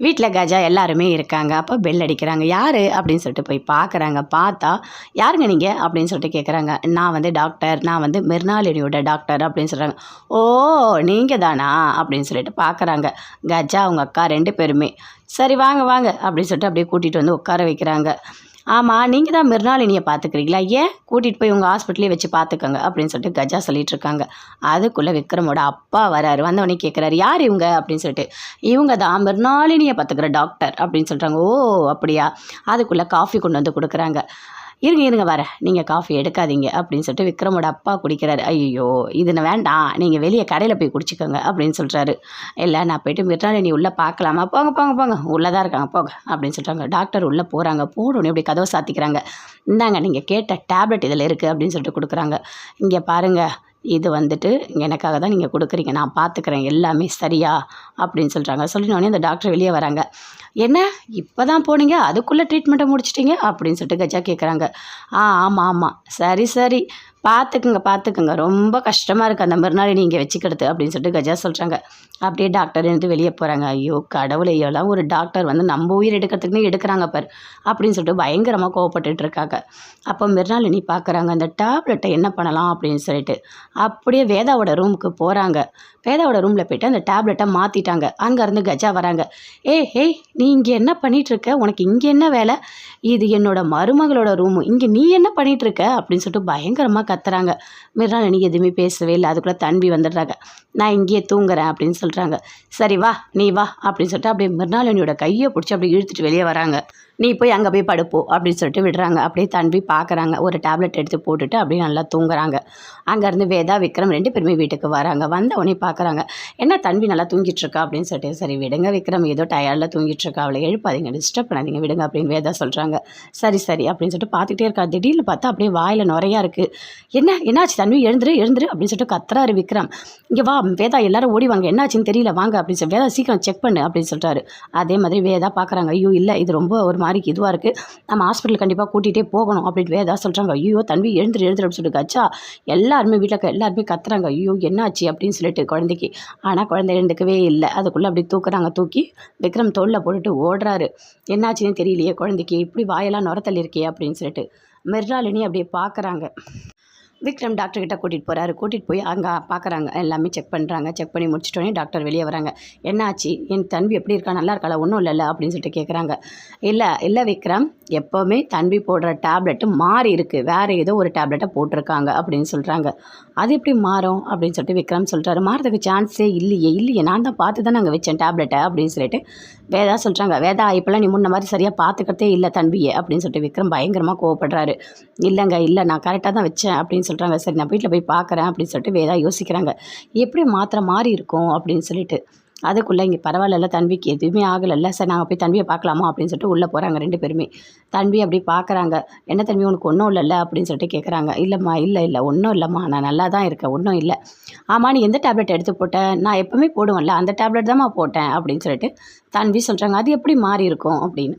வீட்டில் கஜா எல்லாருமே இருக்காங்க. அப்போ பெல் அடிக்கிறாங்க. யார்? அப்படின்னு சொல்லிட்டு போய் பார்க்குறாங்க பார்த்தா யாருங்க நீங்கள் அப்படின்னு சொல்லிட்டு கேட்குறாங்க நான் வந்து டாக்டர் நான் வந்து மிர்னாலினியோட டாக்டர் அப்படின்னு சொல்கிறாங்க ஓ நீங்கள் தானா அப்படின்னு சொல்லிட்டு பார்க்குறாங்க கஜா அவங்க அக்கா ரெண்டு பேருமே. சரி வாங்க வாங்க. அப்படின்னு சொல்லிட்டு அப்படியே கூட்டிகிட்டு வந்து உட்கார வைக்கிறாங்க. ஆமாம் நீங்கள் தான் மிருனாளினியை பார்த்துக்கிறீங்களா ஏன்? கூட்டிகிட்டு போய் உங்கள் ஹாஸ்பிட்டலே வச்சு பார்த்துக்கோங்க அப்படின்னு சொல்லிட்டு கஜா சொல்லிட்டு இருக்காங்க. அதுக்குள்ளே விக்ரமோட அப்பா வராரு. வந்தவொடனே கேட்குறாரு யார் இவங்க? அப்படின்னு சொல்லிட்டு. இவங்க தான் மிருனாளினியை பார்த்துக்கிற டாக்டர் அப்படின்னு சொல்கிறாங்க ஓ அப்படியா? அதுக்குள்ளே காஃபி கொண்டு வந்து கொடுக்குறாங்க. இருங்க இருங்க வர. நீங்கள் காஃபி எடுக்காதீங்க அப்படின்னு சொல்லிட்டு விக்ரமோட அப்பா குடிக்கிறாரு. ஐயோ இது வேண்டாம். நீங்கள் வெளியே கடையில் போய் குடிச்சிக்கோங்க அப்படின்னு சொல்கிறாரு இல்லை நான் போயிட்டு நீ உள்ளே பார்க்கலாமா? போங்க போங்க போங்க. உள்ளே தான் இருக்காங்க போங்க அப்படின்னு சொல்கிறாங்க டாக்டர் உள்ளே போகிறாங்க போடணும் இப்படி கதவை சாத்திக்கிறாங்க. இந்தாங்க நீங்கள் கேட்ட டேப்லெட் இதில் இருக்குது அப்படின்னு சொல்லிட்டு கொடுக்குறாங்க. இங்கே பாருங்கள் இது வந்துட்டு எனக்காக தான் நீங்கள் கொடுக்குறீங்க. நான் பார்த்துக்கிறேன் எல்லாமே சரியா? அப்படின்னு சொல்கிறாங்க சொல்லினோடனே அந்த டாக்டர் வெளியே வராங்க. என்ன? இப்போ தான் போனீங்க? அதுக்குள்ளே ட்ரீட்மெண்ட்டை முடிச்சிட்டிங்க? அப்படின்னு சொல்லிட்டு கஜா கேட்குறாங்க ஆ ஆமாம் ஆமாம் சரி சரி. பார்த்துக்குங்க பார்த்துக்குங்க ரொம்ப கஷ்டமாக இருக்குது அந்த மறுநாள் நீங்கள் வச்சுக்கிறது அப்படின்னு சொல்லிட்டு கஜா சொல்கிறாங்க அப்படியே டாக்டர் இருந்து வெளியே போகிறாங்க ஐயோ கடவுளை எல்லாம் ஒரு டாக்டர் வந்து நம்ம உயிர் எடுக்கிறதுக்குன்னு எடுக்கிறாங்க பார் அப்படின்னு சொல்லிட்டு பயங்கரமாக கோவப்பட்டுட்டு இருக்காங்க. அப்போ மறுநாள் நீ பார்க்குறாங்க அந்த டேப்லெட்டை என்ன பண்ணலாம்? அப்படின்னு சொல்லிட்டு. அப்படியே வேதாவோட ரூமுக்கு போகிறாங்க வேதாவோட ரூமில் போயிட்டு அந்த டேப்லெட்டை மாற்றிட்டாங்க அங்கேருந்து கஜா வராங்க. ஏய் ஹேய் நீ இங்கே என்ன பண்ணிகிட்டு இருக்க? உனக்கு இங்கே என்ன வேலை? இது என்னோட மருமகளோட ரூமு இங்கே நீ என்ன பண்ணிகிட்டு இருக்க? அப்படின்னு சொல்லிட்டு பயங்கரமாக கத்துறாங்க. மிருனாள் நீ எதுவுமே பேசவே இல்லை. அதுக்குள்ளே தன்பி வந்துடுறாங்க. நான் இங்கேயே தூங்குறேன் அப்படின்னு சொல்கிறாங்க சரி வா நீ வா அப்படின்னு சொல்லிட்டு அப்படியே மிர்னாலினியோட கையை பிடிச்சி அப்படியே இழுத்துட்டு வெளியே வராங்க. நீ போய் அங்கே போய் படுப்போ அப்படின்னு சொல்லிட்டு விடுறாங்க. அப்படியே தன்பி பார்க்குறாங்க ஒரு டேப்லெட் எடுத்து போட்டுட்டு அப்படியே நல்லா தூங்குறாங்க. அங்கேருந்து வேதா விக்ரம் ரெண்டு பேருமே வீட்டுக்கு வராங்க. வந்த உடனே பார்க்குறாங்க என்ன தன்பி நல்லா தூங்கிட்டுருக்கா அப்படின்னு சொல்லிட்டு சரி விடுங்க விக்ரம் ஏதோ டயர்டில் தூங்கிட்டு இருக்கா. அவளை எழுப்பாதீங்க டிஸ்டர்ப் பண்ணாதீங்க விடுங்க அப்படின்னு வேதா சொல்கிறாங்க சரி சரி அப்படின்னு சொல்லிட்டு பார்த்துக்கிட்டே இருக்கா. திடீர்னு பார்த்தா அப்படியே வாயில் நிறையா இருக்குது என்ன என்னாச்சு தன்வி எழுந்துரு எழுந்துரு அப்படின்னு சொல்லிட்டு கத்துறாரு விக்ரம். இங்கே வா வேதா எல்லாரும் ஓடி வாங்க. என்னாச்சுன்னு தெரியல வாங்க அப்படின்னு சொல்லி வேதா சீக்கிரம் செக் பண்ணு அப்படின்னு சொல்கிறாரு அதே மாதிரி வேதா பார்க்குறாங்க ஐயோ இல்லை இது ரொம்ப ஒரு மாதிரி மாதிரி இதுவாக இருக்குது நம்ம ஹாஸ்பிட்டல் கண்டிப்பாக கூட்டிகிட்டே போகணும் அப்படின்னு வேதா சொல்கிறாங்க ஐயோ தம்பி எழுந்துரு எழுந்துரு அப்படின்னு சொல்லிட்டு கச்சா எல்லாருமே வீட்டில் எல்லாருமே கத்துறாங்க. ஐயோ என்னாச்சு அப்படின்னு சொல்லிட்டு குழந்தைக்கு. ஆனால் குழந்தை எழுந்துக்கவே இல்லை. அதுக்குள்ளே அப்படி தூக்குறாங்க. தூக்கி விக்ரம் தோளில் போட்டுட்டு ஓடுறாரு. என்னாச்சுன்னு தெரியலையே குழந்தைக்கு. இப்படி வாயெல்லாம் நுரத்தல் இருக்கே அப்படின்னு சொல்லிட்டு மெர்ராலினி அப்படியே பார்க்குறாங்க விக்ரம் டாக்டர்கிட்ட கூட்டிகிட்டு போகிறாரு கூட்டிகிட்டு போய் அங்கே பார்க்குறாங்க எல்லாமே செக் பண்ணுறாங்க செக் பண்ணி முடிச்சிட்டோன்னே டாக்டர் வெளியே வராங்க. என்னாச்சு? என் தம்பி எப்படி இருக்கா நல்லா இருக்காளா? ஒன்றும் இல்லைல்ல. அப்படின்னு சொல்லிட்டு கேட்குறாங்க இல்லை இல்லை விக்ரம். எப்போவுமே தன்பி போடுற டேப்லெட்டு மாறி இருக்குது வேறு ஏதோ ஒரு டேப்லெட்டை போட்டிருக்காங்க. அப்படின்னு சொல்கிறாங்க அது எப்படி மாறும்? அப்படின்னு சொல்லிட்டு விக்ரம் சொல்கிறாரு மாறதுக்கு சான்ஸே இல்லையே. இல்லையே. நான் தான் பார்த்து தான் நாங்கள் வச்சேன் டேப்லெட்டை. அப்படின்னு சொல்லிட்டு வேதா சொல்கிறாங்க வேதா இப்போல்லாம் நீ முன்ன மாதிரி சரியாக பார்த்துக்கிறதே இல்லை தன்பியை அப்படின்னு சொல்லிட்டு விக்ரம் பயங்கரமாக கோவப்படுறாரு. இல்லைங்க இல்லை. நான் கரெக்டாக தான் வச்சேன். அப்படின்னு சொல்கிறாங்க சரி நான் வீட்டில் போய் பார்க்குறேன் அப்படின்னு சொல்லிட்டு வேதா யோசிக்கிறாங்க. எப்படி மாத்திரை மாறி இருக்கும் அப்படின்னு சொல்லிட்டு. அதுக்குள்ளே இங்கே பரவாயில்ல தன்விக்கு எதுவுமே ஆகலைல்ல. சார் நாங்கள் போய் தன்வியை பார்க்கலாமா அப்படின்னு சொல்லிட்டு உள்ளே போகிறாங்க ரெண்டு பேருமே. தன்வி அப்படி பார்க்குறாங்க என்ன தன்வி உனக்கு ஒன்றும் இல்லைல்ல அப்படின்னு சொல்லிட்டு கேட்குறாங்க இல்லைம்மா இல்லை இல்லை ஒன்றும் இல்லைம்மா. நான் நல்லா தான் இருக்கேன் ஒன்றும் இல்லை. ஆமாம் நீ எந்த டேப்லெட் எடுத்து போட்டேன் நான் எப்போவுமே போடுவேன்ல அந்த டேப்லெட் தான்மா போட்டேன் அப்படின்னு சொல்லிட்டு தன்வி சொல்கிறாங்க அது எப்படி மாறி இருக்கும் அப்படின்னு.